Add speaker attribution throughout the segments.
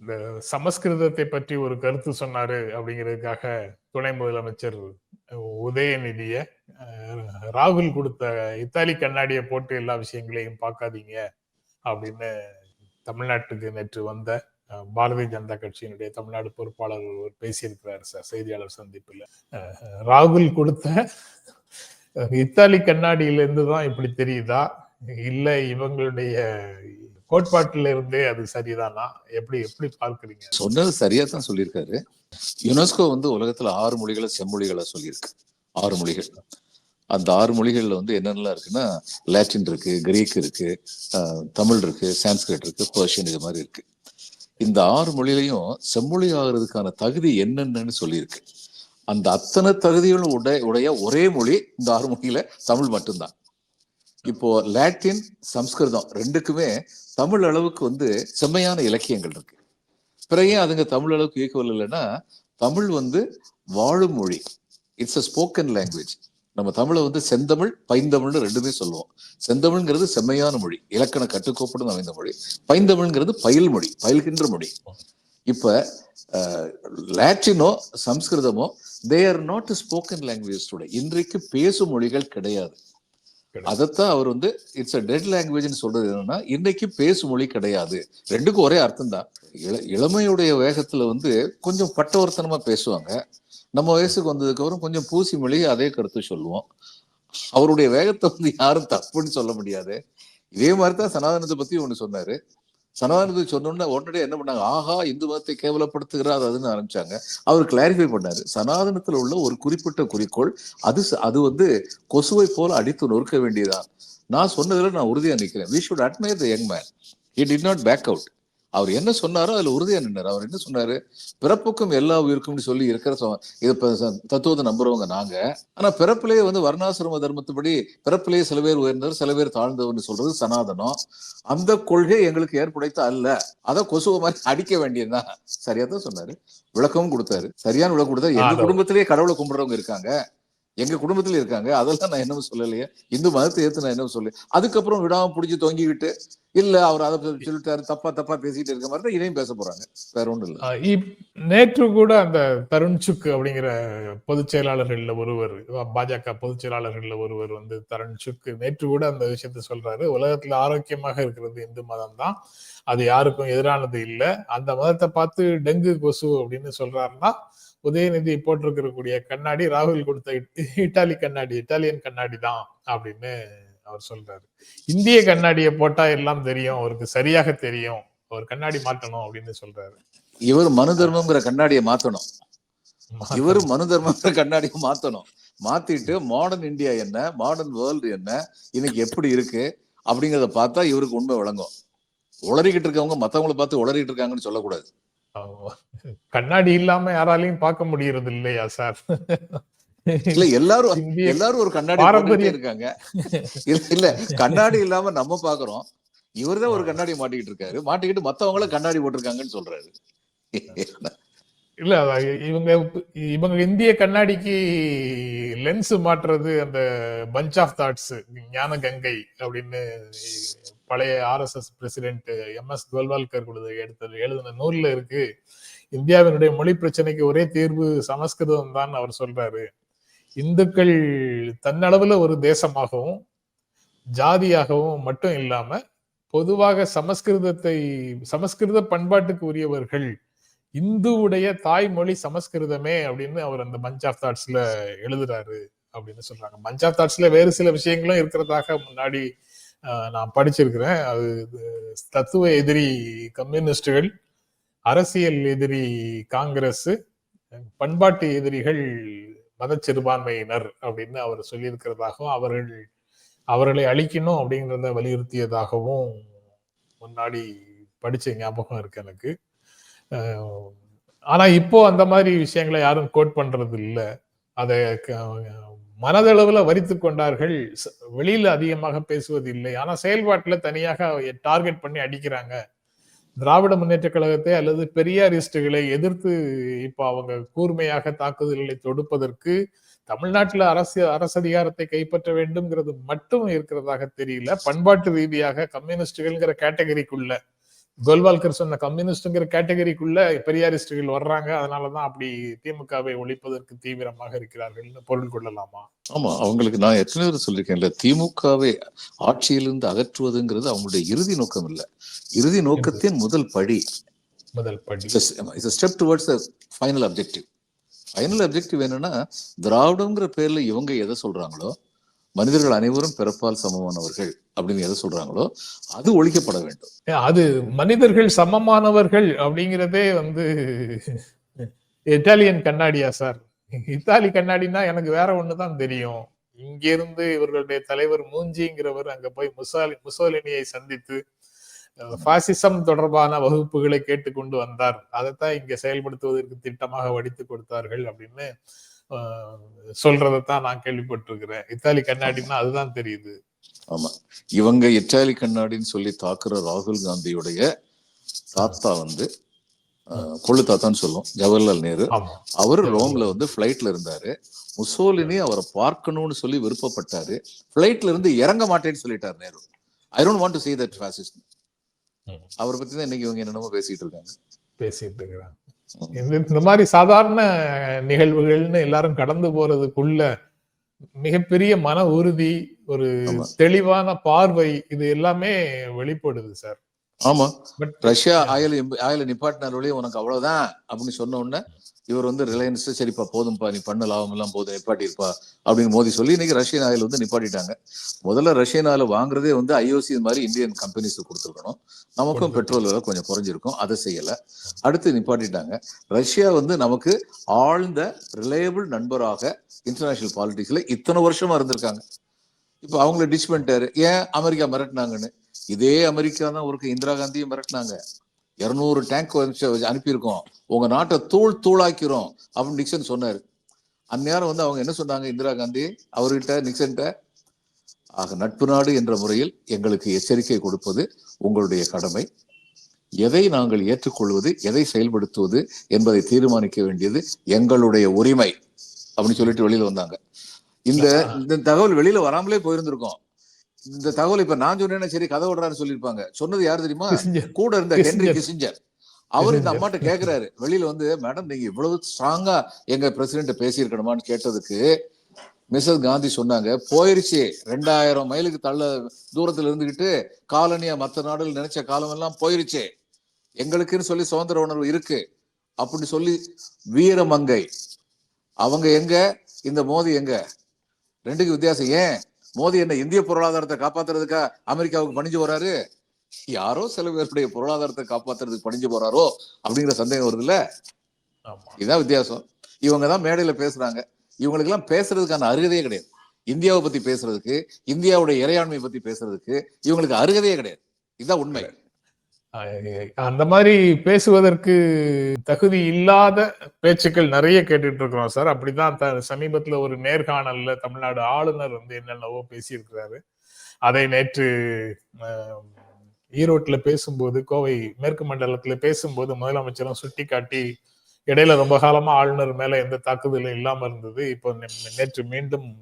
Speaker 1: இந்த சமஸ்கிருதத்தை பற்றி ஒரு கருத்து சொன்னாரு அப்படிங்கிறதுக்காக துணை முதலமைச்சர் உதயநிதிய ராகுல் கொடுத்த இத்தாலி கண்ணாடியை போட்டு எல்லா விஷயங்களையும் பார்க்காதீங்க அப்படின்னு தமிழ்நாட்டுக்கு நேற்று வந்த பாரதிய ஜனதா கட்சியினுடைய தமிழ்நாடு பொறுப்பாளர் ஒருவர் பேசியிருக்கிறார் சார் செய்தியாளர் சந்திப்பில். ராகுல் கொடுத்த இத்தாலி கண்ணாடியிலிருந்து தான் இப்படி தெரியுதா? இல்லை இவங்களுடைய கோட்பாட்டில இருந்தே அது சரிதானா? எப்படி எப்படி பார்க்குறீங்க?
Speaker 2: சொன்னது சரியா தான் சொல்லியிருக்காரு. யுனெஸ்கோ வந்து உலகத்துல ஆறு மொழிகளை செம்மொழிகளை சொல்லியிருக்கு. ஆறு மொழிகள். அந்த ஆறு மொழிகள்ல வந்து என்னென்னலாம் இருக்குன்னா லாட்டின் இருக்கு கிரீக் இருக்கு தமிழ் இருக்கு சான்ஸ்கிரிட் இருக்கு பர்ஷியன் இது மாதிரி இருக்கு. இந்த ஆறு மொழியிலையும் செம்மொழி ஆகிறதுக்கான தகுதி என்னென்னு சொல்லியிருக்கு. அந்த அத்தனை தகுதிகளும் உடைய உடைய ஒரே மொழி இந்த ஆறு மொழியில தமிழ் மட்டும்தான். இப்போ லாட்டின் சம்ஸ்கிருதம் ரெண்டுக்குமே தமிழ் அளவுக்கு வந்து செம்மையான இலக்கியங்கள் இருக்கு. பிறகு அதுங்க தமிழ் அளவுக்கு ஈக்குவல் இல்லைன்னா தமிழ் வந்து வாழும் மொழி இட்ஸ் அ ஸ்போக்கன் லாங்குவேஜ் நம்ம தமிழை வந்து செந்தமிழ் பைந்தமிழ்னு ரெண்டுமே சொல்லுவோம். செந்தமிழ்ங்கிறது செம்மையான மொழி. இலக்கண கட்டுக்கோப்புடன் அமைந்த மொழி. பைந்தமிழ்ங்கிறது பயில் மொழி பயில்கின்ற மொழி. இப்ப லாட்டினோ சம்ஸ்கிருதமோ they are not spoken language today இன்றைக்கு பேசும் மொழிகள் கிடையாது. அதைத்தான் அவர் வந்து இட்ஸ் அ டெட் லாங்குவேஜ்னு சொல்றது என்னன்னா இன்னைக்கு பேசு மொழி கிடையாது. ரெண்டுக்கும் ஒரே அர்த்தம் தான் இள இளமையுடைய வேகத்துல வந்து கொஞ்சம் பட்டவர்த்தனமா பேசுவாங்க. நம்ம வயசுக்கு வந்ததுக்கு அப்புறம் கொஞ்சம் பூசி மொழி அதே கருத்து சொல்லுவோம். அவருடைய வேகத்தை வந்து யாரும் தப்புன்னு சொல்ல முடியாது. இதே மாதிரி தான் சனாதனத்தை பத்தி ஒன்று சொன்னாரு. சனாதனத்தை சொன்னோம்னா உடனடியே என்ன பண்ணாங்க? ஆஹா இந்து மதத்தை கேவலப்படுத்துகிறார் அதுன்னு ஆரம்பிச்சாங்க. அவர் கிளாரிஃபை பண்ணாரு. சனாதனத்துல உள்ள ஒரு குறிப்பிட்ட குறிக்கோள் அது அது வந்து கொசுவை போல அடித்து நொறுக்க வேண்டியதான் நான் சொன்னதுல நான் உறுதியா நிக்கிறேன். We should admire the young man he did not back out அவர் என்ன சொன்னாரோ அதுல உறுதியா நின்னாரு. அவர் என்ன சொன்னாரு? பிறப்புக்கும் எல்லா உயிருக்கும்னு சொல்லி இருக்கிற இது தத்துவத்தை நம்புறவங்க நாங்க. ஆனா பிறப்பிலேயே வந்து வர்ணாசிரம தர்மத்துப்படி பிறப்பிலேயே சில பேர் உயர்ந்தவர் சில பேர் தாழ்ந்தவர்னு சொல்றது சனாதனம். அந்த கொள்கை எங்களுக்கு ஏற்புடைத்த அல்ல. அதை கொசுவை மாதிரி அடிக்க வேண்டியதுதான். சரியா தான் சொன்னாரு. விளக்கமும் கொடுத்தாரு. சரியான விளக்கம் கொடுத்தாரு எங்க. குடும்பத்திலேயே கடவுளை கும்பிடுறவங்க இருக்காங்க. எங்க குடும்பத்துல இருக்காங்க அதெல்லாம் நான் என்னவும் சொல்லலையே. இந்து மதத்தை ஏற்று நான் என்னவும் சொல்லு அதுக்கப்புறம் விடாம புடிச்சு தொங்கிக்கிட்டு இல்ல அவர் அதை சொல்லிட்டாரு தப்பா தப்பா பேசிட்டு இருக்க மாதிரி தான் இதையும் பேச போறாங்க. வேற ஒன்றும் இல்லை.
Speaker 1: இப்- நேற்று கூட அந்த தருண் சுக் அப்படிங்கிற பொதுச் செயலாளர்கள்ல ஒருவர் பாஜக பொதுச் செயலாளர்கள்ல ஒருவர் வந்து தருண் சுக் நேற்று கூட அந்த விஷயத்த சொல்றாரு. உலகத்துல ஆரோக்கியமாக இருக்கிறது இந்து மதம் தான். அது யாருக்கும் எதிரானது இல்லை. அந்த மதத்தை பார்த்து டெங்கு கொசு அப்படின்னு சொல்றாருன்னா உதயநிதி போட்டிருக்கக்கூடிய கண்ணாடி ராகுல் கொடுத்த இட்- இட்டாலி கண்ணாடி இட்டாலியன் கண்ணாடி தான் அப்படின்னு அவர் சொல்றாரு. இந்திய கண்ணாடியை போட்டா எல்லாம் தெரியும் அவருக்கு சரியாக தெரியும் அவர் கண்ணாடி மாட்டணும் அப்படின்னு சொல்றாரு.
Speaker 2: இவர் மனு தர்மம்ங்கிற கண்ணாடியை மாத்தணும். இவர் மனு தர்மங்கிற கண்ணாடியை மாத்தணும். மாத்திட்டு மாடர்ன் இந்தியா என்ன மாடர்ன் வேர்ல்டு என்ன இன்னைக்கு எப்படி இருக்கு அப்படிங்கறத பார்த்தா இவருக்கு உண்மை விளங்கும். உளறிக்கிட்டு இருக்கவங்க மத்தவங்கள பார்த்து உளறிட்டு இருக்காங்கன்னு சொல்லக்கூடாது.
Speaker 1: கண்ணாடி இல்லாம யாராலையும் பார்க்க முடியறது இல்லையா சார்?
Speaker 2: இல்ல எல்லாரும் எல்லாரும் ஒரு கண்ணாடி இருக்காங்க. இல்ல கண்ணாடி இல்லாம நம்ம பாக்குறோம். இவர்தான் ஒரு கண்ணாடி மாட்டிக்கிட்டு இருக்காரு. மாட்டிக்கிட்டு மத்தவங்கள கண்ணாடி போட்டிருக்காங்கன்னு சொல்றாரு.
Speaker 1: இல்ல இவங்க இவங்க இந்திய கண்ணாடிக்கு லென்ஸ் மாற்றுறது அந்த பஞ்ச் ஆஃப் தாட்ஸ் ஞான கங்கை அப்படின்னு பழைய RSS president M S Golwalkar கொடுத்து எடுத்தது எழுதின நூல்ல இருக்கு. இந்தியாவினுடைய மொழி பிரச்சனைக்கு ஒரே தீர்வு சமஸ்கிருதம் தான் அவர் சொல்றாரு. இந்துக்கள் தன்னளவுல ஒரு தேசமாகவும் ஜாதியாகவும் மட்டும் இல்லாம பொதுவாக சமஸ்கிருதத்தை சமஸ்கிருத பண்பாட்டுக்கு உரியவர்கள் இந்துவுடைய தாய்மொழி சமஸ்கிருதமே அப்படின்னு அவர் அந்த பஞ்ச் ஆஃப் தாட்ஸ்ல எழுதுறாரு அப்படின்னு சொல்றாங்க. பஞ்ச் ஆஃப் தாட்ஸ்ல வேறு சில விஷயங்களும் இருக்கிறதாக முன்னாடி நான் படிச்சிருக்கிறேன். அது தத்துவ எதிரி கம்யூனிஸ்டுகள் அரசியல் எதிரி காங்கிரஸ் பண்பாட்டு எதிரிகள் மத சிறுபான்மையினர் அப்படின்னு அவர் சொல்லியிருக்கிறதாகவும் அவர்கள் அவர்களை அழிக்கணும் அப்படிங்கிறத வலியுறுத்தியதாகவும் முன்னாடி படிச்ச ஞாபகம் இருக்கு எனக்கு. ஆனா இப்போ அந்த மாதிரி விஷயங்களை யாரும் கோட் பண்றது இல்லை அதை மனதளவில் வரித்து கொண்டார்கள். வெளியில அதிகமாக பேசுவது இல்லை ஆனா செயல்பாட்டுல தனியாக டார்கெட் பண்ணி அடிக்கிறாங்க. திராவிட முன்னேற்ற கழகத்தை அல்லது பெரியாரிஸ்டுகளை எதிர்த்து இப்போ அவங்க கூர்மையாக தாக்குதல்களை தொடுப்பதற்கு தமிழ்நாட்டில் அரசு அரசு அதிகாரத்தை கைப்பற்ற வேண்டும்ங்கிறது மட்டும் இருக்கிறதாக தெரியல. பண்பாட்டு ரீதியாக கம்யூனிஸ்டுகள்ங்கிற கேட்டகரிக்குள்ள கோல்வால்கர் சொன்ன கம்யூனிஸ்ட்ங்கிற கேட்டகரிக்குள்ள பெரியாரிஸ்டுகள் வர்றாங்க. அதனாலதான் அப்படி திமுகவை ஒழிப்பதற்கு தீவிரமாக இருக்கிறார்கள்னு பொருள் கொள்ளலாமா?
Speaker 2: ஆமா அவங்களுக்கு நான் எத்தனை தடவை சொல்லியிருக்கேன்ல திமுகவை ஆட்சியிலிருந்து அகற்றுவதுங்கிறது அவங்களுடைய இறுதி நோக்கம் இல்ல. இறுதி நோக்கத்தின் முதல் படி.
Speaker 1: முதல் படி.
Speaker 2: It's step towards final objective final objective என்னன்னா திராவிடங்கிற பேர்ல இவங்க எதை சொல்றாங்களோ மனிதர்கள் அனைவரும் பிறப்பால் சமமானவர்கள் அப்படின்னு எதை சொல்றாங்களோ அது ஒழிக்கப்பட வேண்டும்.
Speaker 1: அது மனிதர்கள் சமமானவர்கள் அப்படிங்கிறதே வந்து இத்தாலியன் கண்ணாடியா சார்? இத்தாலி கண்ணாடினா எனக்கு வேற ஒண்ணுதான் தெரியும். இங்கிருந்து இவர்களுடைய தலைவர் மூஞ்சிங்கிறவர் அங்க போய் முசாலி முசோலினியை சந்தித்து பாசிசம் தொடர்பான வகுப்புகளை கேட்டுக்கொண்டு வந்தார். அதைத்தான் இங்க செயல்படுத்துவதற்கு திட்டமாக வடித்து கொடுத்தார்கள் அப்படின்னு அஹ், சொல்றதைத்தான் நான் கேள்விப்பட்டிருக்கிறேன். இத்தாலி கண்ணாடின்னா அதுதான் தெரியுது.
Speaker 2: ஆமா. இவங்க இட்டாலி கண்ணாடின்னு சொல்லி தாக்குற ராகுல் காந்தியுடைய தாத்தா வந்து கொள்ளு தாத்தான்னு சொல்லும் ஜவஹர்லால் நேரு. அவர் ரோம்ல வந்து ஃபிளைட்ல இருந்தாரு. முசோலினி அவரை பார்க்கணும்னு சொல்லி விருப்பப்பட்டாரு. ஃபிளைட்ல இருந்து இறங்க மாட்டேன்னு சொல்லிட்டார் Nehru. I don't want to that fascist
Speaker 1: ம்.
Speaker 2: அவரை பத்தி தான் இன்னைக்கு இவங்க என்னென்னமோ பேசிட்டு இருக்காங்க.
Speaker 1: பேசிட்டு இருக்கிறாங்க. இந்த மாதிரி சாதாரண நிகழ்வுகள்னு எல்லாரும் கடந்து போறதுக்குள்ள மிகப்பெரிய மன உறுதி ஒரு. தெளிவான பார்வை இது எல்லாமே வெளிப்படுது சார்
Speaker 2: ஆமா
Speaker 1: பட்
Speaker 2: ரஷ்யா ஆயில் ஆயில நிப்பாட்டினாலே உனக்கு அவ்வளவுதான் அப்படின்னு சொன்ன உடனே இவர் வந்து ரிலையன்ஸ் சரிப்பா போதும்பா நீ பண்ண லாபம் எல்லாம் போதும் நிப்பாட்டிருப்பா அப்படின்னு மோதி சொல்லி இன்னைக்கு ரஷ்யன் ஆயில் வந்து நிப்பாட்டிட்டாங்க. முதல்ல ரஷ்யன் ஆயில் வாங்குறதே வந்து ஐஓசி மாதிரி இந்தியன் கம்பெனிஸ் கொடுத்துருக்கணும். நமக்கும் பெட்ரோல் விலை கொஞ்சம் குறைஞ்சிருக்கும். அதை செய்யல. அடுத்து நிப்பாட்டிட்டாங்க. ரஷ்யா வந்து நமக்கு ஆழ்ந்த ரிலையபிள் நண்பராக இன்டர்நேஷனல் பாலிடிக்ஸ்ல இத்தனை வருஷமா இருந்திருக்காங்க. இப்போ அவங்கள டிச் பண்ணிட்டாரு. ஏன் அமெரிக்கா மிரட்டினாங்கன்னு? இதே அமெரிக்கா தான் ஒருக்கு. இந்திரா காந்தியும் மிரட்டினாங்க. இருநூறு டேங்க் அனுப்பியிருக்கோம். உங்க நாட்டை தூள் தூளாக்கிறோம் அப்படின்னு நிக்சன் சொன்னாரு. அந்நேரம் வந்து அவங்க என்ன சொன்னாங்க? இந்திரா காந்தி அவர்கிட்ட நிக்சன்கிட்ட ஆக நட்பு நாடு என்ற முறையில் எங்களுக்கு எச்சரிக்கை கொடுப்பது உங்களுடைய கடமை. எதை நாங்கள் ஏற்றுக்கொள்வது எதை செயல்படுத்துவது என்பதை தீர்மானிக்க வேண்டியது எங்களுடைய உரிமை அப்படின்னு சொல்லிட்டு வெளியில வந்தாங்க. இந்த இந்த தகவல் வெளியில வராமலே போயிருந்திருக்கோம். இந்த தகவல் இப்ப நான் சொன்னேன்னா சரி கதை விடுறான்னு சொல்லியிருப்பாங்க. சொன்னது யார் தெரியுமா. கூட இருந்த ஹென்ரி
Speaker 1: கிசிஞ்சர்.
Speaker 2: அவர் இந்த. அம்மாட்ட கேக்குறாரு. வெளியில வந்து மேடம் நீங்க இவ்வளவு ஸ்ட்ராங்கா எங்க பிரசிடென்ட் பேசியிருக்கணுமான்னு கேட்டதுக்கு மிஸ்ஸஸ் காந்தி சொன்னாங்க. போயிருச்சு. ரெண்டாயிரம் மைலுக்கு தள்ள தூரத்துல இருந்துகிட்டு காலனியா மத்த நாடுகள் நினைச்ச காலம் எல்லாம் போயிருச்சு. எங்களுக்குன்னு சொல்லி சுதந்திர உணர்வு இருக்கு. அப்படி சொல்லி வீரமங்கை. அவங்க எங்க? இந்த மோதி எங்க? ரெண்டுக்கு வித்தியாசம். ஏன்? மோதி என்ன இந்திய பொருளாதாரத்தை காப்பாத்துறதுக்கா அமெரிக்காவுக்கு பணிஞ்சு போறாரு? யாரோ சில பேருடைய பொருளாதாரத்தை காப்பாத்துறதுக்கு பணிஞ்சு போறாரோ அப்படிங்கிற சந்தேகம் வருதுல்ல?
Speaker 1: ஆமா.
Speaker 2: இதுதான் வித்தியாசம். இவங்க தான் மேடையில பேசுறாங்க. இவங்களுக்கு எல்லாம் பேசுறதுக்கான அருகதையே கிடையாது. இந்தியாவை பத்தி பேசுறதுக்கு இந்தியாவுடைய இறையாண்மையை பத்தி பேசுறதுக்கு இவங்களுக்கு அருகதையே கிடையாது. இதுதான் உண்மை.
Speaker 1: அந்த மாதிரி பேசுவதற்கு தகுதி இல்லாத பேச்சுக்கள் நிறைய கேட்டுட்டு இருக்கிறோம் சார். அப்படிதான் த- சமீபத்துல ஒரு நேர்காணல்ல தமிழ்நாடு ஆளுநர் வந்து என்னென்னவோ பேசியிருக்கிறாரு. அதை நேற்று ஈரோட்டில் பேசும்போது கோவை மேற்கு மண்டலத்துல பேசும்போது முதலமைச்சரும் சுட்டிக்காட்டி இடையில ரொம்ப காலமா ஆளுநர் மேல எந்த தாக்குதலும் இல்லாம இருந்தது. இப்போ நேற்று மீண்டும்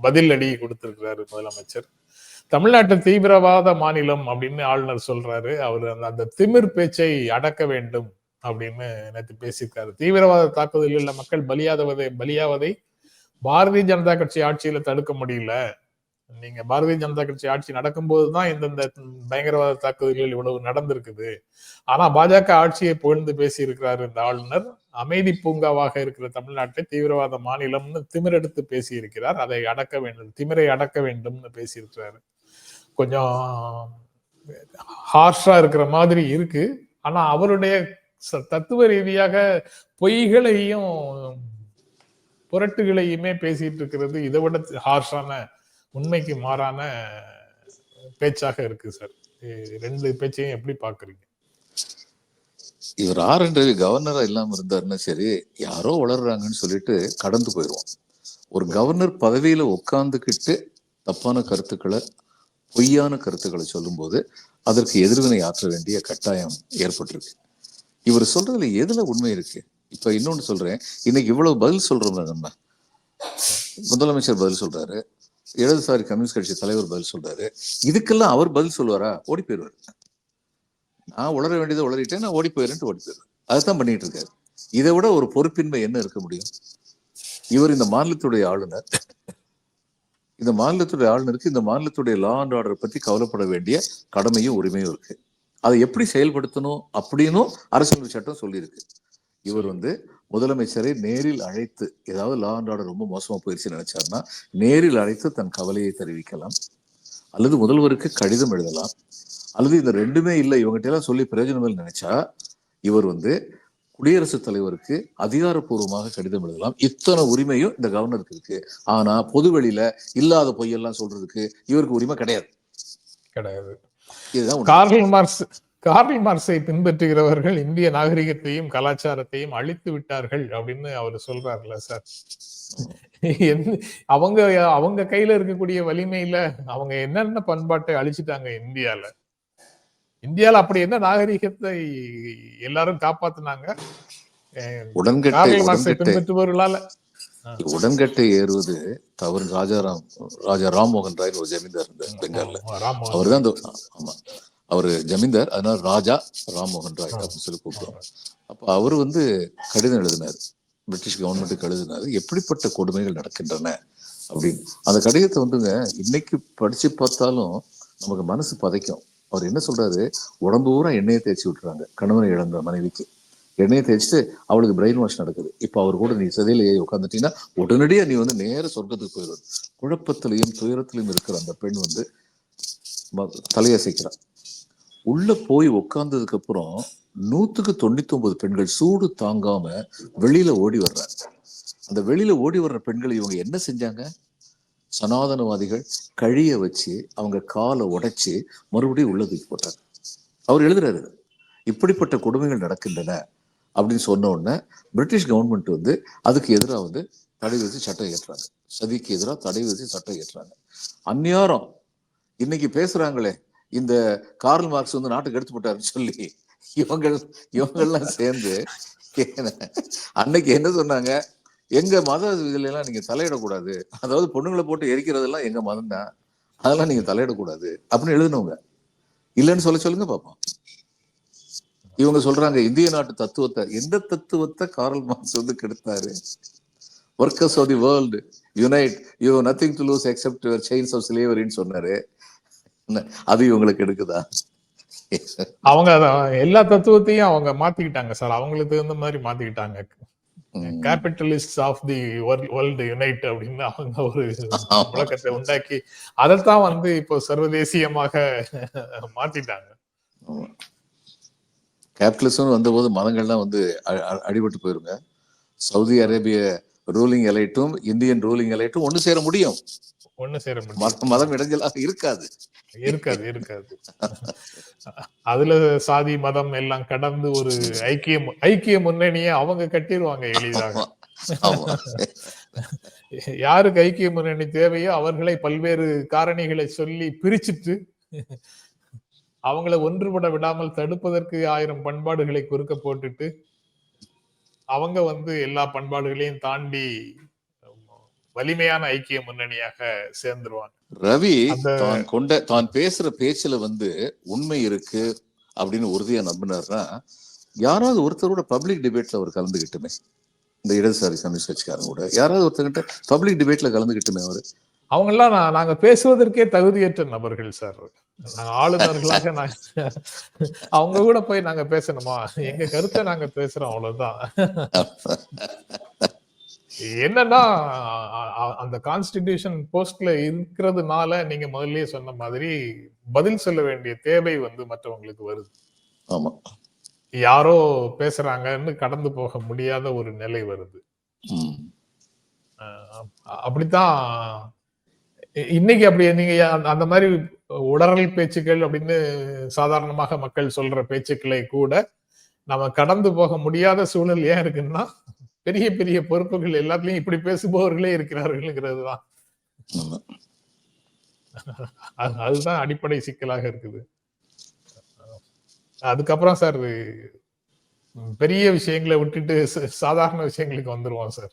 Speaker 1: பதில் அடி கொடுத்திருக்கிறாரு முதலமைச்சர். தமிழ்நாட்டு தீவிரவாத மாநிலம் அப்படின்னு ஆளுநர் சொல்றாரு. அவர் அந்த அந்த திமிர் பேச்சை அடக்க வேண்டும் அப்படின்னு நேற்று பேசியிருக்காரு. தீவிரவாத தாக்குதல்கள்ல மக்கள் பலியாதவதை பலியாவதை பாரதிய ஜனதா கட்சி ஆட்சியில தடுக்க முடியல. நீங்க பாரதிய ஜனதா கட்சி ஆட்சி நடக்கும்போது தான் இந்தந்த பயங்கரவாத தாக்குதல்கள் இவ்வளவு நடந்திருக்குது. ஆனா பாஜக ஆட்சியை புகழ்ந்து பேசியிருக்கிறார் இந்த ஆளுநர். அமைதி பூங்காவாக இருக்கிற தமிழ்நாட்டை தீவிரவாத மாநிலம்னு திமிரெடுத்து பேசியிருக்கிறார். அதை அடக்க வேண்டும் திமிரை அடக்க வேண்டும்னு பேசியிருக்கிறாரு. கொஞ்சம் ஹார்ஷா இருக்கிற மாதிரி இருக்கு. ஆனா அவருடைய தத்துவ ரீதியாக பொய்களையும் புரட்டுகளையுமே பேசிட்டு இருக்கிறது இதை விட ஹார்ஷான உண்மைக்கு மாறான பேச்சாக இருக்கு சார் ரெண்டு பேச்சையும் எப்படி பாக்குறீங்க
Speaker 2: இவர் ஆர் என் ரவி கவர்னரா இல்லாம இருந்தாருன்னா சரி யாரோ வளர்றாங்கன்னு சொல்லிட்டு கடந்து போயிடுவோம். ஒரு கவர்னர் பதவியில உட்காந்துக்கிட்டு தப்பான கருத்துக்களை பொய்யான கருத்துக்களை சொல்லும்போது அதற்கு எதிர்வினை ஆற்ற வேண்டிய கட்டாயம் ஏற்பட்டிருக்கு. இவர் சொல்றதுல எதுல உண்மை இருக்கு? இப்ப இன்னொன்னு சொல்றேன். இன்னைக்கு இவ்வளவு பதில் சொல்றோம்ல நம்ம. முதலமைச்சர் பதில் சொல்றாரு. இடதுசாரி கம்யூனிஸ்ட் கட்சி தலைவர் பதில் சொல்றாரு. இதுக்கெல்லாம் அவர் பதில் சொல்லுவாரா? ஓடி போயிடுவார் நான் உளர வேண்டியதை உளறிட்டேன் நான் ஓடி போயிடுறேன்ட்டு ஓடி போயிடுறேன் அதுதான் பண்ணிட்டு இருக்காரு. இதை விட ஒரு பொறுப்பின்மை என்ன இருக்க முடியும்? இவர் இந்த மாநிலத்துடைய ஆளுநர் இந்த மாநிலத்துடைய ஆளுநருக்கு இந்த மாநிலத்துடைய லா அண்ட் ஆர்டரை பற்றி கவலைப்பட வேண்டிய கடமையும் உரிமையும் இருக்கு. அதை எப்படி செயல்படுத்தணும் அப்படின்னும் அரசியல் சட்டம் சொல்லியிருக்கு. இவர் வந்து முதலமைச்சரை நேரில் அழைத்து ஏதாவது லா அண்ட் ஆர்டர் ரொம்ப மோசமாக போயிடுச்சு நினைச்சாருன்னா நேரில் அழைத்து தன் கவலையை தெரிவிக்கலாம். அல்லது முதல்வருக்கு கடிதம் எழுதலாம். அல்லது இந்த ரெண்டுமே இல்லை இவங்ககிட்ட எல்லாம் சொல்லி பிரயோஜனம் நினைச்சா இவர் வந்து குடியரசுத் தலைவருக்கு அதிகாரப்பூர்வமாக கடிதம் எழுதலாம். இத்தனை உரிமையும் இந்த கவர்னருக்கு இருக்கு. ஆனா பொது வெளியில இல்லாத பொய்யெல்லாம் சொல்றதுக்கு இவருக்கு உரிமை கிடையாது.
Speaker 1: கிடையாது.
Speaker 2: இதுதான்.
Speaker 1: கார்ல் மார்க்ஸ் கார்ல் மார்க்ஸை பின்பற்றுகிறவர்கள் இந்திய நாகரிகத்தையும் கலாச்சாரத்தையும் அழித்து விட்டார்கள் அப்படின்னு அவர் சொல்றாருல்ல சார். அவங்க அவங்க கையில இருக்கக்கூடிய வலிமையில அவங்க என்னென்ன பண்பாட்டை அழிச்சிட்டாங்க இந்தியால? இந்தியால அப்படி என்ன நாகரிகத்தை எல்லாரும் காப்பாத்துனாங்க? பின்பற்றுபவர்களால?
Speaker 2: உடன்கட்டை ஏறுவது தவறு. ராஜாராம் ராஜா ராம்மோகன் ராய் ஒரு ஜமீன்தார் இருந்தார் பெங்கால்ல. அவர் தான் ஆமா. அவரு ஜமீன்தார் அதனால ராஜா ராம்மோகன் ராய் அப்படின்னு சொல்லி கூப்பிடுவாங்க அப்ப அவர் வந்து கடிதம் எழுதினார். பிரிட்டிஷ் கவர்மெண்ட்டுக்கு எழுதினாரு எப்படிப்பட்ட கொடுமைகள் நடக்கின்றன அப்படின்னு. அந்த கடிதத்தை வந்துங்க இன்னைக்கு படிச்சு பார்த்தாலும் நமக்கு மனசு பதைக்கும். அவர் என்ன சொல்றாரு? உடம்பு பூரா எண்ணெயை தேய்ச்சி விட்டுறாங்க. கணவனை இழந்த மனைவிக்கு. எண்ணெயை தேய்ச்சிட்டு அவளுக்கு பிரெயின் வாஷ் நடக்குது. இப்போ அவர் கூட நீ சதையில ஏறி உட்காந்துட்டீங்கன்னா உடனடியா நீ வந்து நேர சொர்க்கத்துக்கு போயிடுவது குழப்பத்திலையும் துயரத்திலையும் இருக்கிற அந்த பெண் வந்து ம- தலையசைக்கிறான். உள்ள போய் உட்கார்ந்ததுக்கு அப்புறம் நூத்துக்கு தொண்ணூத்தி ஒன்பது பெண்கள் சூடு தாங்காம வெளியில ஓடி வர்றாங்க. அந்த வெளியில ஓடி வர்ற பெண்கள் இவங்க என்ன செஞ்சாங்க? சனாதனவாதிகள் கழிய வச்சு அவங்க காலை உடைச்சு மறுபடியும் உள்ள தூக்கி போட்டாங்க. அவர் எழுதுறாரு இப்படிப்பட்ட கொடுமைகள் நடக்கின்றன அப்படின்னு சொன்ன உடனே பிரிட்டிஷ் கவர்மெண்ட் வந்து அதுக்கு எதிராக வந்து தடை விதித்து சட்டம் ஏற்றுறாங்க சதிக்கு எதிராக தடை விதித்து சட்டம் ஏற்றுறாங்க அந்நியாரம் இன்னைக்கு பேசுறாங்களே இந்த கார்ல் மார்க்ஸ் வந்து நாட்டுக்கு எடுத்து போட்டாருன்னு சொல்லி இவங்க இவங்கெல்லாம் சேர்ந்து அன்னைக்கு என்ன சொன்னாங்க? எங்க மத இதுல எல்லாம் நீங்க தலையிடக்கூடாது. அதாவது பொண்ணுங்களை போட்டு எரிக்கிறதெல்லாம் எங்க மதம் தான். அதெல்லாம் நீங்க தலையிடக்கூடாது அப்படின்னு எழுதினவங்க. இல்லைன்னு சொல்ல சொல்லுங்க பாப்போம். இவங்க சொல்றாங்க இந்திய நாட்டு தத்துவத்தை எந்த தத்துவத்தை காரல் மார்க்ஸ் வந்து கெடுத்தாரு? Workers of the world unite you nothing to lose except your chains of சிலேவரின்னு சொன்னாரு. அது இவங்களுக்கு எடுக்குதா?
Speaker 1: அவங்க எல்லா தத்துவத்தையும் அவங்க மாத்திக்கிட்டாங்க சார். அவங்களுக்கு தகுந்த மாதிரி மாத்திக்கிட்டாங்க. Capitalist of the world unite அப்படின்னு அவங்க ஒரு
Speaker 2: ஆமா.
Speaker 1: முழக்கத்தை உண்டாக்கி அதைத்தான் வந்து இப்போ சர்வதேசியமாக மாத்திட்டாங்க.
Speaker 2: கேபிட்டலிசம் வந்தபோது மதங்கள்லாம் வந்து அடிபட்டு போயிருங்க. சவுதி அரேபிய ரூலிங் எலைட்டும் இந்தியன் ரூலிங் எலைட்டும் ஒண்ணு சேர முடியும்.
Speaker 1: ஒண்ணு சேர முடியும்
Speaker 2: மத- மதம் இடைஞ்சலாக இருக்காது.
Speaker 1: இருக்காது இருக்காது. அதுல சாதி மதம் எல்லாம் கடந்து ஒரு ஐக்கிய ஐக்கிய முன்னணியை அவங்க கட்டிடுவாங்க எளிதாக. யாருக்கு ஐக்கிய முன்னணி தேவையோ அவர்களை பல்வேறு காரணிகளை சொல்லி பிரிச்சுட்டு அவங்கள ஒன்றுபட விடாமல் தடுப்பதற்கு ஆயிரம் பண்பாடுகளை குறுக்க போட்டுட்டு அவங்க வந்து எல்லா பண்பாடுகளையும் தாண்டி வலிமையான ஐக்கிய முன்னணியாக சேர்ந்துருவாங்க
Speaker 2: ரவி தான் கொண்ட தான் பேசுற பேச்சுல வந்து உண்மை இருக்கு அப்படின்னு உறுதியா நம்பினார்னா யாராவது ஒருத்தரோட பப்ளிக் டிபேட்ல அவர் கலந்துகிட்டுமே. இந்த இடதுசாரி கம்யூனிஸ்ட் கட்சிக்காரங்க கூட. யாராவது ஒருத்தர்கிட்ட பப்ளிக் டிபேட்ல கலந்துகிட்டுமே அவரு.
Speaker 1: அவங்க எல்லாம் நான் நாங்க பேசுவதற்கே தகுதியற்ற நபர்கள் சார். நாங்க ஆளுநர்களாக நாங்க அவங்க கூட போய் நாங்க பேசணுமா? எங்க கருத்தை நாங்க பேசுறோம் அவ்வளவுதான். என்னன்னா அந்த கான்ஸ்டிடியூஷன் போஸ்ட்ல இருக்கிறதுனால நீங்க முதல்லயே சொன்ன மாதிரி பதில் சொல்ல வேண்டிய தேவை வந்து மற்றவங்களுக்கு வருது.
Speaker 2: ஆமா.
Speaker 1: யாரோ பேசுறாங்கன்னு கடந்து போக முடியாத ஒரு நிலை வருது. அப்படித்தான் இன்னைக்கு அப்படி நீங்க அந்த- அந்த மாதிரி உடறல் பேச்சுக்கள் அப்படின்னு சாதாரணமாக மக்கள் சொல்ற பேச்சுக்களை கூட நம்ம கடந்து போக முடியாத சூழல் ஏன் இருக்குன்னா பெரிய பெரிய பொறுப்புகள் எல்லாத்துலயும் இப்படி பேசுபவர்களே இருக்கிறார்கள்ங்கிறது தான் அதுதான் அடிப்படை சிக்கலாக இருக்குது. அதுக்கப்புறம் சார் பெரிய விஷயங்களை விட்டுட்டு சாதாரண விஷயங்களுக்கு வந்துருவோம் சார்.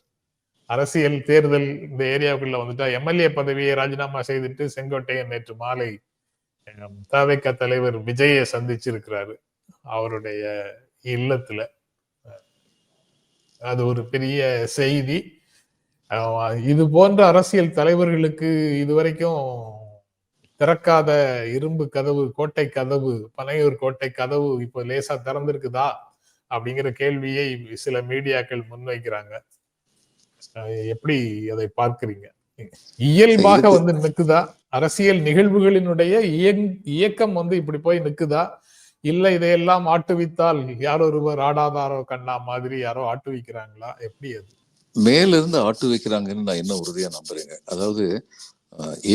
Speaker 1: அரசியல் தேர்தல் இந்த ஏரியாவுக்குள்ள வந்துட்டா எம்எல்ஏ பதவியை ராஜினாமா செய்துட்டு செங்கோட்டையன் நேற்று மாலை தவிக தலைவர் விஜயை சந்திச்சிருக்கிறாரு. அவருடைய இல்லத்துல. அது ஒரு பெரிய செய்தி. இது போன்ற அரசியல் தலைவர்களுக்கு இதுவரைக்கும் திறக்காத இரும்பு கதவு கோட்டை கதவு பனையூர் கோட்டை கதவு இப்போ லேசா திறந்திருக்குதா? அப்படிங்கிற கேள்வியை சில மீடியாக்கள் முன்வைக்கிறாங்க. எப்படி அதை பார்க்கிறீங்க? இயல்பாக வந்து நிக்குதா? அரசியல் நிகழ்வுகளினுடைய இயக்கம் வந்து இப்படி போய் நிக்குதா? இல்ல இதையெல்லாம் ஆட்டுவித்தால் யாரோ ஒருவர் ஆடாதாரோ கண்ணா மாதிரி யாரோ ஆட்டுவிக்கிறாங்களா? எப்படி அது?
Speaker 2: மேல இருந்து ஆட்டு வைக்கிறாங்கன்னு நான் என்ன உறுதியா நம்புறேங்க. அதாவது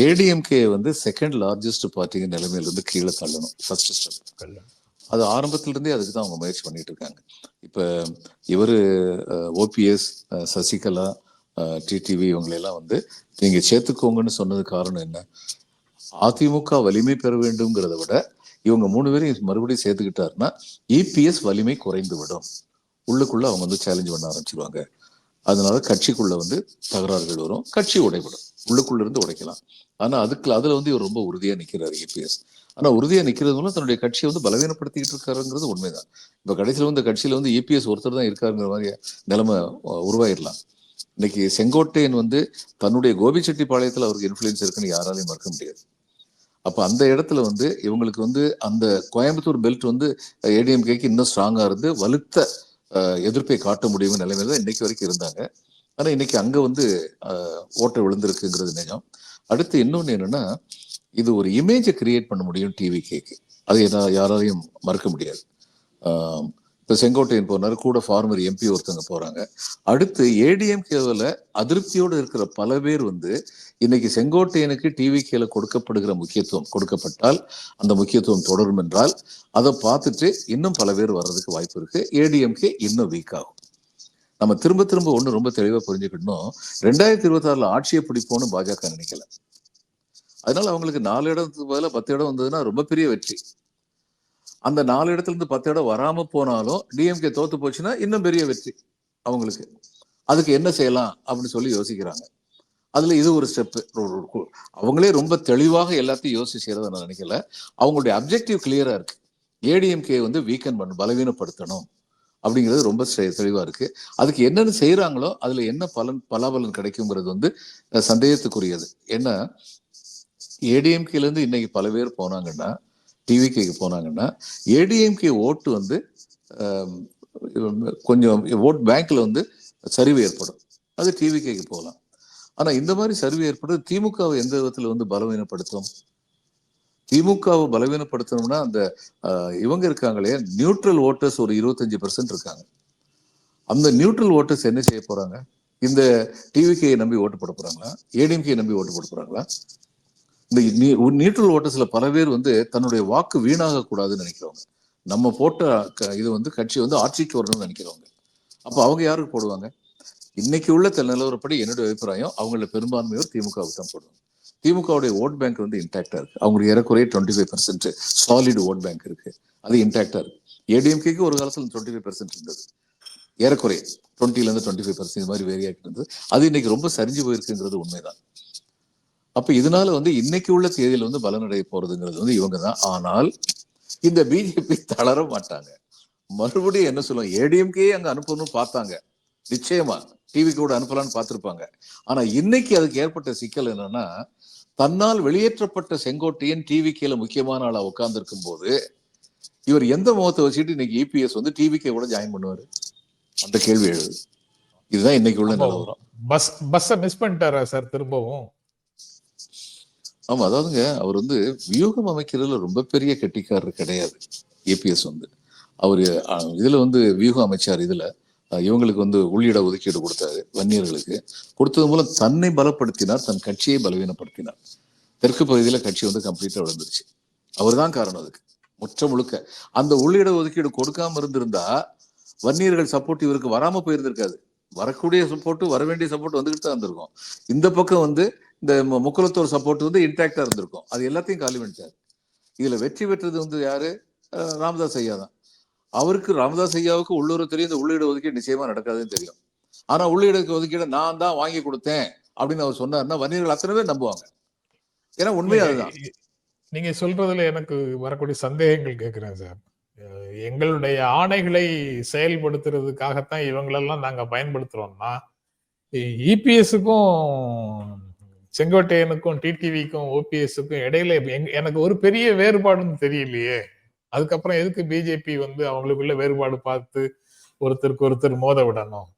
Speaker 2: ஏடிஎம்கே வந்து செகண்ட் லார்ஜஸ்ட் பார்ட்டிங்க நிலைமையில இருந்து கீழே தள்ளணும் ஃபர்ஸ்ட் ஸ்டெப் அது ஆரம்பத்துல இருந்தே அதுக்கு தான் அவங்க முயற்சி பண்ணிட்டு இருக்காங்க இப்ப இவரு ஓபிஎஸ் சசிகலா டிடிவி இவங்களெல்லாம் வந்து நீங்க சேர்த்துக்கோங்கன்னு சொன்னது காரணம் என்ன? அதிமுக வலிமை பெற வேண்டும்ங்கிறத விட இவங்க மூணு பேரும் மறுபடியும் சேர்த்துக்கிட்டாருன்னா இபிஎஸ் வலிமை குறைந்து விடும் உள்ளுக்குள்ள அவங்க வந்து சேலஞ்ச் பண்ண ஆரம்பிச்சிருவாங்க. அதனால கட்சிக்குள்ள வந்து தகராறுகள் வரும். கட்சி உடைபடும். உள்ளுக்குள்ள இருந்து உடைக்கலாம். ஆனா அதுக்கு அதுல வந்து இவர் ரொம்ப உறுதியா நிக்கிறாரு இபிஎஸ் ஆனா உறுதியா நிக்கிறது மூலம் தன்னுடைய கட்சியை வந்து பலவீனப்படுத்திக்கிட்டு இருக்காருங்கிறது உண்மைதான். இப்ப கடைசியில வந்து கட்சியில வந்து இபிஎஸ் ஒருத்தர் தான் இருக்காருங்கிற மாதிரி நிலைமை உருவாயிடலாம் இன்னைக்கு செங்கோட்டையன் வந்து தன்னுடைய கோபிச்செட்டிப்பாளையத்துல அவருக்கு இன்ஃபுளுன்ஸ் இருக்குன்னு யாராலையும் மறக்க முடியாது. அப்போ அந்த இடத்துல வந்து இவங்களுக்கு வந்து அந்த கோயம்புத்தூர் பெல்ட் வந்து ஏடிஎம்கேக்கு இன்னும் ஸ்ட்ராங்காக இருந்து வலுத்த எதிர்ப்பை காட்ட முடியும் நிலைமையில தான் இன்னைக்கு வரைக்கும் இருந்தாங்க. ஆனால் இன்னைக்கு அங்கே வந்து ஓட்டை விழுந்திருக்குங்கிறது நிஜம். அடுத்து இன்னொன்று என்னன்னா இது ஒரு இமேஜை கிரியேட் பண்ண முடியும் டிவி கேக்கு அது எதாவது யாராலையும் மறுக்க முடியாது. இப்போ செங்கோட்டையன் போனார் கூட ஃபார்மர் எம்பி ஒருத்தவங்க போகிறாங்க அடுத்து ஏடிஎம்கேவில் அதிருப்தியோடு இருக்கிற பல பேர் வந்து இன்னைக்கு செங்கோட்டையனுக்கு டிவி கேல கொடுக்கப்படுகிற முக்கியத்துவம் கொடுக்கப்பட்டால் அந்த முக்கியத்துவம் தொடரும் என்றால் அதை பார்த்துட்டு இன்னும் பல பேர் வர்றதுக்கு வாய்ப்பு இருக்கு. ஏடிஎம்கே இன்னும் வீக் ஆகும். நம்ம திரும்ப திரும்ப ஒண்ணு ரொம்ப தெளிவாக புரிஞ்சுக்கணும். ரெண்டாயிரத்தி இருபத்தி ஆறுல ஆட்சியை பிடிப்போம்னு பாஜக நினைக்கல. அதனால அவங்களுக்கு நாலு இடத்துக்கு பதிலாக பத்து இடம் வந்ததுன்னா ரொம்ப பெரிய வெற்றி. அந்த நாலு இடத்துல இருந்து பத்து இடம் வராம போனாலும் டிஎம்கே தோத்து போச்சுன்னா இன்னும் பெரிய வெற்றி அவங்களுக்கு. அதுக்கு என்ன செய்யலாம் அப்படின்னு சொல்லி யோசிக்கிறாங்க. அதுல இது ஒரு ஸ்டெப் அவங்களே ரொம்ப தெளிவாக எல்லாத்தையும் யோசிச்சு செய்யறத நான் நினைக்கல. அவங்களுடைய அப்ஜெக்டிவ் கிளியரா இருக்கு. ஏடிஎம்கே வந்து வீக்கன் பண்ண பலவீனப்படுத்தணும் அப்படிங்கிறது ரொம்ப தெ- தெளிவா இருக்கு. அதுக்கு என்னென்னு செய்யறாங்களோ அதுல என்ன பலன் பலாபலன் கிடைக்குங்கிறது வந்து சந்தேகத்துக்குரியது. என்ன? ஏடிஎம்கேல இருந்து இன்னைக்கு பல பேர் போனாங்கன்னா டிவிகேக்கு போனாங்கன்னா ஏடிஎம்கே ஓட்டு வந்து கொஞ்சம் ஓட் பேங்க்ல வந்து சரிவு ஏற்படும். அது டிவிகேக்கு போகலாம். ஆனா இந்த மாதிரி சரிவு ஏற்படுறது திமுகவை எந்த விதத்துல வந்து பலவீனப்படுத்தும்? திமுகவை பலவீனப்படுத்தணும்னா அந்த ஆஹ், இவங்க இருக்காங்களே நியூட்ரல் ஓட்டர்ஸ் ஒரு இருபத்தஞ்சு பர்சன்ட் இருக்காங்க. அந்த நியூட்ரல் ஓட்டர்ஸ் என்ன செய்ய போறாங்க? இந்த டிவிகே நம்பி ஓட்டு போட போறாங்களா? ஏடிஎம்கே நம்பி ஓட்டு போட போறாங்களா? இந்த நியூட்ரல் ஓட்டர்ஸ்ல பல பேர் வந்து தன்னுடைய வாக்கு வீணாக கூடாதுன்னு நினைக்கிறவங்க. நம்ம போட்ட க- இது வந்து கட்சி வந்து ஆட்சிக்கு வரணும்னு நினைக்கிறவங்க. அப்ப அவங்க யாருக்கு போடுவாங்க? இன்னைக்கு உள்ள தெ- நிலவரப்படி என்னுடைய அபிப்பிராயம் அவங்கள பெரும்பான்மையோர் திமுகவுக்கு தான் போடுவாங்க திமுகவுடைய ஓட் பேங்க் வந்து இன்டாக்டா இருக்கு. அவங்களுக்கு ஏறக்குறைய twenty five percent solid vote bank இருக்கு. அது இன்டாக்டா இருக்கு. ஏடிஎம்கேக்கு ஒரு காலத்துல டுவெண்ட்டி ஃபைவ் பர்சன்ட் இருந்தது. ஏறக்குறைய டுவெண்ட்டிலேருந்து டுவெண்ட்டி ஃபைவ் பர்சன்ட் மாதிரி வேரி ஆகிட்டு இருந்தது. அது இன்னைக்கு ரொம்ப சரிஞ்சு போயிருக்குங்கிறது உண்மைதான். அப்போ இதனால வந்து இன்னைக்கு உள்ள தேதியில் வந்து பலனடைய போறதுங்கிறது வந்து இவங்க தான் ஆனால் இந்த பிஜேபி தளர மாட்டாங்க. மறுபடியும் என்ன சொல்லுவோம் ஏடிஎம்கே அங்கே அனுப்பணும்னு பார்த்தாங்க. நிச்சயமா. டிவி கூட அனுப்பலாம்னு பார்த்திருப்பாங்க. ஆனா இன்னைக்கு அதுக்கு ஏற்பட்ட சிக்கல் என்னன்னா தன்னால் வெளியேற்றப்பட்ட செங்கோட்டையன் டிவி கேல முக்கியமான ஆளா உட்கார்ந்துருக்கும் போது இவர் எந்த முகத்தை வச்சுட்டு இன்னைக்கு இபிஎஸ் வந்து டிவிக்கே கூட ஜாயின் பண்ணுவாரு? அந்த கேள்வி எழுது. இதுதான் இன்னைக்கு உள்ள. நிலவரம்.
Speaker 1: பஸ் பஸ்ஸை மிஸ் பண்ணிட்டாரா சார் திரும்பவும்?
Speaker 2: ஆமா அதாவதுங்க அவர் வந்து வியூகம் அமைக்கிறதுல ரொம்ப பெரிய கெட்டிக்காரர் கிடையாது. ஏபிஎஸ் வந்து. அவர் இதுல வந்து வியூகம் அமைச்சார் இதுல. இவங்களுக்கு வந்து உள்ளிட ஒதுக்கீடு கொடுத்தாரு வன்னியர்களுக்கு. கொடுத்தது மூலம் தன்னை பலப்படுத்தினார் தன் கட்சியை பலவீனப்படுத்தினார். தெற்கு பகுதியில் கட்சி வந்து கம்ப்ளீட்டாக விழுந்துருச்சு. அவர் தான் காரணம் அதுக்கு. முற்ற முழுக்க. அந்த உள்ளிட ஒதுக்கீடு கொடுக்காம இருந்திருந்தா வன்னியர்கள் சப்போர்ட் இவருக்கு வராம போயிருந்திருக்காது. வரக்கூடிய சப்போர்ட் வர வேண்டிய சப்போர்ட் வந்துகிட்டு தான் இருந்திருக்கும். இந்த பக்கம் வந்து இந்த முக்குலத்தோர் சப்போர்ட் வந்து இன்டாக்டா இருந்திருக்கும். அது எல்லாத்தையும் காலி பண்ணிட்டாரு. இதுல வெற்றி பெற்றது வந்து யாரு? ராமதாஸ் ஐயா தான். அவருக்கு ராமதாஸ் ஐயாவுக்கு உள்ளூர் தெரியும் இந்த உள்ளீடு ஒதுக்கீடு நிச்சயமா நடக்காதுன்னு தெரியும். ஆனா உள்ளீடு ஒதுக்கீடு நான் தான் வாங்கி கொடுத்தேன் அப்படின்னு அவர் சொன்னாருன்னா வன்னியர்கள் அத்தனை பேர் நம்புவாங்க. ஏன்னா உண்மையா அதுதான்.
Speaker 1: நீங்க சொல்றதுல எனக்கு வரக்கூடிய சந்தேகங்கள் கேட்கிறேன் சார். எங்களுடைய ஆணைகளை செயல்படுத்துறதுக்காகத்தான் இவங்களெல்லாம் நாங்க பயன்படுத்துறோம்னா இபிஎஸ்க்கும் செங்கோட்டையனுக்கும் டிடிவிக்கும் ஓபிஎஸ்க்கும் இடையில எனக்கு ஒரு பெரிய வேறுபாடுன்னு தெரியலையே. அதுக்கப்புறம் எதுக்கு பிஜேபி வந்து அவங்களுக்குள்ள வேறுபாடு பார்த்து ஒருத்தருக்கு ஒருத்தர் மோத விடணும்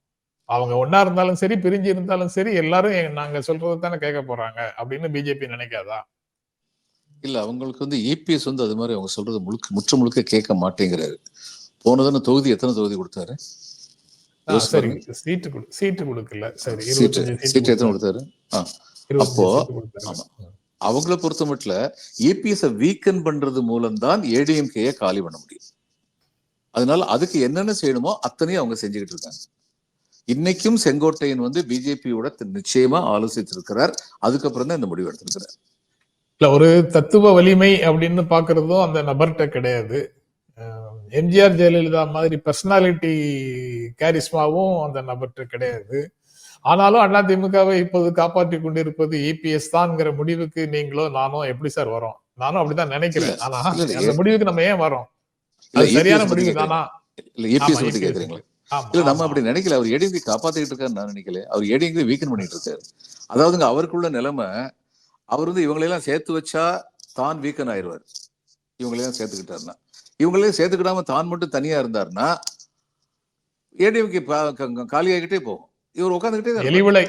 Speaker 1: அவங்க ஒன்னா இருந்தாலும் சரி பிரிஞ்சு இருந்தாலும் சரி எல்லாரும் நாங்க சொல்றதை தானே கேட்க போறாங்க அப்படின்னு பிஜேபி நினைக்காதா
Speaker 2: இல்ல அவங்களுக்கு வந்து இபிஎஸ் வந்து அது மாதிரி அவங்க சொல்றது முழுக்க முற்ற முழுக்க கேட்க மாட்டேங்கிறாரு போனதான தொகுதி எத்தனை தொகுதி கொடுத்தாரு
Speaker 1: சரி. சீட்டு சீட்டு கொடுக்கல சரி
Speaker 2: சீட்டு சீட்டு எத்தனை
Speaker 1: கொடுத்தாரு.
Speaker 2: அப்போ. ஆமா. அவங்கள பொறுத்த மட்டும் ஏபிஎஸ் வீக்கன் பண்றது மூலம் தான் காலி பண்ண முடியும். அதனால அதுக்கு என்னென்ன செய்யணுமோ அத்தனையும் அவங்க செஞ்சுக்கிட்டு இருக்காங்க. இன்னைக்கும் செங்கோட்டையன் வந்து பிஜேபியோட நிச்சயமா ஆலோசித்திருக்கிறார். அதுக்கப்புறம் தான் இந்த முடிவு எடுத்திருக்கிறார்.
Speaker 1: இல்ல ஒரு தத்துவ வலிமை அப்படின்னு பாக்குறதும் அந்த நபர்கிட்ட கிடையாது. எம்ஜிஆர் ஜெயலலிதா மாதிரி பர்சனாலிட்டி கேரிஸ்மாவும் அந்த நபர்கிட்ட கிடையாது. ஆனாலும் அதிமுகவை இப்போது காப்பாற்றி கொண்டிருப்பது இபிஎஸ் தான்ங்கிற முடிவுக்கு நீங்களோ நானோ எப்படி சார் வரோம்? நானும் அப்படிதான் நினைக்கிறேன். ஆனா அந்த முடிவுக்கு நம்ம ஏன் வரோம்? அது சரியான முடிவு. தானா?
Speaker 2: இல்ல ஏபிஎஸ்
Speaker 1: ஆமா,
Speaker 2: பத்தி. கேக்குறீங்களா? இல்ல நம்ம. அப்படி நினைக்கல. அவர் ஏடிஎம்கே காப்பாத்திட்டு இருக்காரு நான் நினைக்கல. அவர் ஏடிஎம்கே வீக்கன் பண்ணிட்டு இருக்காரு. அதாவதுங்க அவருக்குள்ள நிலைமை அவர் வந்து இவங்களையெல்லாம் சேர்த்து வச்சா தான் வீக்கன் ஆயிடுவார் இவங்களையும் சேர்த்துக்கிட்டாருன்னா. இவங்களையும் சேர்த்துக்கிடாம தான் மட்டும் தனியா இருந்தாருன்னா ஏடிஎம்கே காலியாகிட்டே போகும். இவர் உட்காந்துக்கிட்டே.
Speaker 1: எலிவிளை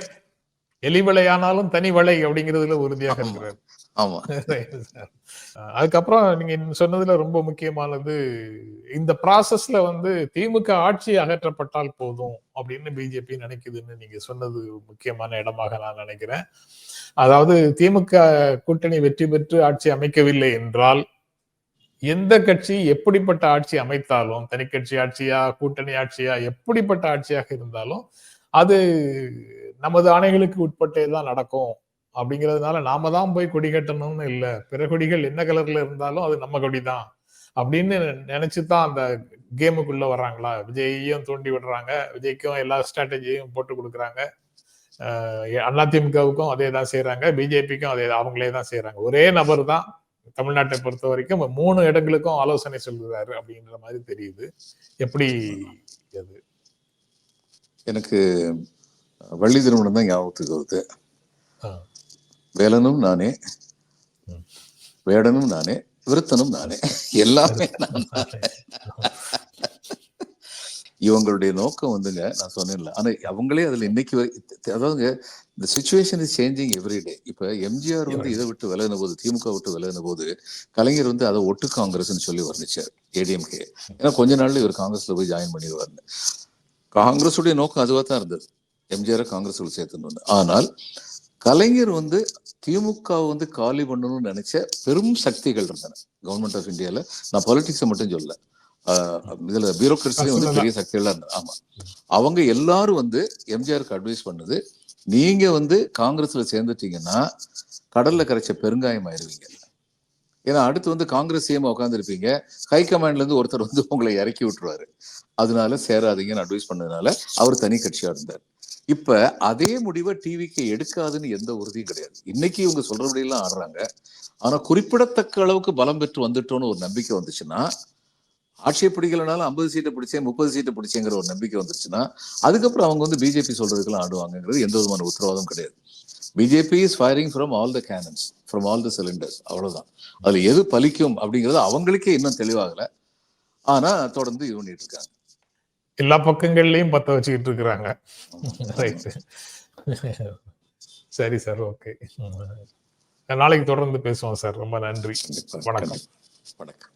Speaker 1: எலிவிளை ஆனாலும் தனி வளை அப்படிங்கிறதுல உறுதியாக. இருக்கிறார்
Speaker 2: ஆமா
Speaker 1: அதுக்கப்புறம் நீங்க சொன்னதுல ரொம்ப முக்கியமானது இந்த ப்ராசஸ்ல வந்து திமுக ஆட்சி அகற்றப்பட்டால் போதும் அப்படின்னு பிஜேபி நினைக்குதுன்னு நீங்க சொன்னது முக்கியமான இடமாக நான் நினைக்கிறேன் அதாவது திமுக கூட்டணி வெற்றி பெற்று ஆட்சி அமைக்கவில்லை என்றால் எந்த கட்சி எப்படிப்பட்ட ஆட்சி அமைத்தாலும் தனி கட்சி ஆட்சியா கூட்டணி ஆட்சியா எப்படிப்பட்ட ஆட்சியாக இருந்தாலும் அது நமது ஆணைகளுக்கு உட்பட்டே தான் நடக்கும். அப்படிங்கிறதுனால நாம தான் போய் கொடி கட்டணும்னு இல்லை. பிற கொடிகள் என்ன கலர்ல இருந்தாலும் அது நம்ம கொடி தான் அப்படின்னு நினைச்சு தான் அந்த கேமுக்குள்ள வர்றாங்களா? விஜய்யும் தூண்டி விடுறாங்க. விஜய்க்கும் எல்லா ஸ்ட்ராட்டஜியும் போட்டு கொடுக்குறாங்க. அதிமுகவுக்கும் அதே தான் செய்யறாங்க பிஜேபிக்கும் அதே அவங்களே தான் செய்யறாங்க ஒரே நபர் தான் தமிழ்நாட்டை பொறுத்த வரைக்கும் மூணு இடங்களுக்கும் ஆலோசனை சொல்கிறாரு அப்படின்ற மாதிரி தெரியுது. எப்படி அது?
Speaker 2: எனக்கு வள்ளி திருமணம் தான் ஞாபகத்துக்கு வருது. வேலனும் நானே. வேடனும் நானே. விருத்தனும் நானே. எல்லாமே நான் இவங்களுடைய நோக்கம் வந்துங்க நான் சொன்னேன்ல. ஆனா அவங்களே அதுல இன்னைக்கு அதாவதுங்க இந்த சுச்சுவேஷன் இஸ் சேஞ்சிங் எவ்ரிடே இப்ப எம்ஜிஆர் வந்து இதை விட்டு விலகின போது திமுக விட்டு விலகின போது கலைஞர் வந்து அதை ஒட்டு காங்கிரஸ்னு சொல்லி வர்ணிச்சார் ஏடிஎம்கே ஏன்னா கொஞ்ச நாள்ல இவர் காங்கிரஸ்ல போய் ஜாயின் பண்ணிடுவார்னு காங்கிரஸுடைய நோக்கம் அதுவா தான் இருந்தது. எம்ஜிஆர் காங்கிரஸ் சேர்த்துன்னு ஆனால் கலைஞர் வந்து திமுக வந்து காலி பண்ணணும்னு நினைச்ச பெரும் சக்திகள் இருந்தன. கவர்மெண்ட் ஆஃப் இந்தியால நான் பொலிட்டிக்ஸை மட்டும் சொல்ல இதுல பியூரோக்ரட்ஸ்லயும் வந்து பெரிய சக்திகள்லாம் இருந்தது ஆமா. அவங்க எல்லாரும் வந்து எம்ஜிஆருக்கு அட்வைஸ் பண்ணுது நீங்க வந்து காங்கிரஸ்ல சேர்ந்துட்டீங்கன்னா கடல்ல கரைச்ச பெருங்காயம் ஆயிருவீங்க ஏன்னா அடுத்து வந்து காங்கிரஸ் சிஎம் உட்காந்துருப்பீங்க ஹை கமாண்ட்ல இருந்து ஒருத்தர் வந்து உங்களை இறக்கி விட்டுருவாரு. அதனால சேராதீங்கன்னு அட்வைஸ் பண்ணதுனால அவர் தனி கட்சியா இருந்தார். இப்ப அதே முடிவை டிவிக்கு எடுக்காதுன்னு எந்த உறுதியும் கிடையாது. இன்னைக்கு இவங்க சொல்றபடியெல்லாம் ஆடுறாங்க. ஆனா குறிப்பிடத்தக்க அளவுக்கு பலம் பெற்று வந்துட்டோம்னு ஒரு நம்பிக்கை வந்துச்சுன்னா ஆட்சியை பிடிக்கலனாலும் ஐம்பது சீட்டை பிடிச்சேன் முப்பது சீட்டை பிடிச்சேங்கிற ஒரு நம்பிக்கை வந்துச்சுன்னா அதுக்கப்புறம் அவங்க வந்து பிஜேபி சொல்றதுக்கெல்லாம் ஆடுவாங்கிறது எந்த விதமான உத்தரவாதம் கிடையாது. BJP is firing from all the cannons from all the cylinders அவ்வளவுதான். அதுல எது பலிக்கும் அப்படிங்கிறது அவங்களுக்கே இன்னும் தெளிவாகல. ஆனா தொடர்ந்து இது பண்ணிட்டு இருக்காங்க.
Speaker 1: எல்லா பக்கங்கள்லயும் பத்த வச்சுக்கிட்டு இருக்கிறாங்க. ரைட் சரி சார் ஓகே நாளைக்கு தொடர்ந்து பேசுவோம் சார் ரொம்ப நன்றி. வணக்கம்.
Speaker 2: வணக்கம்.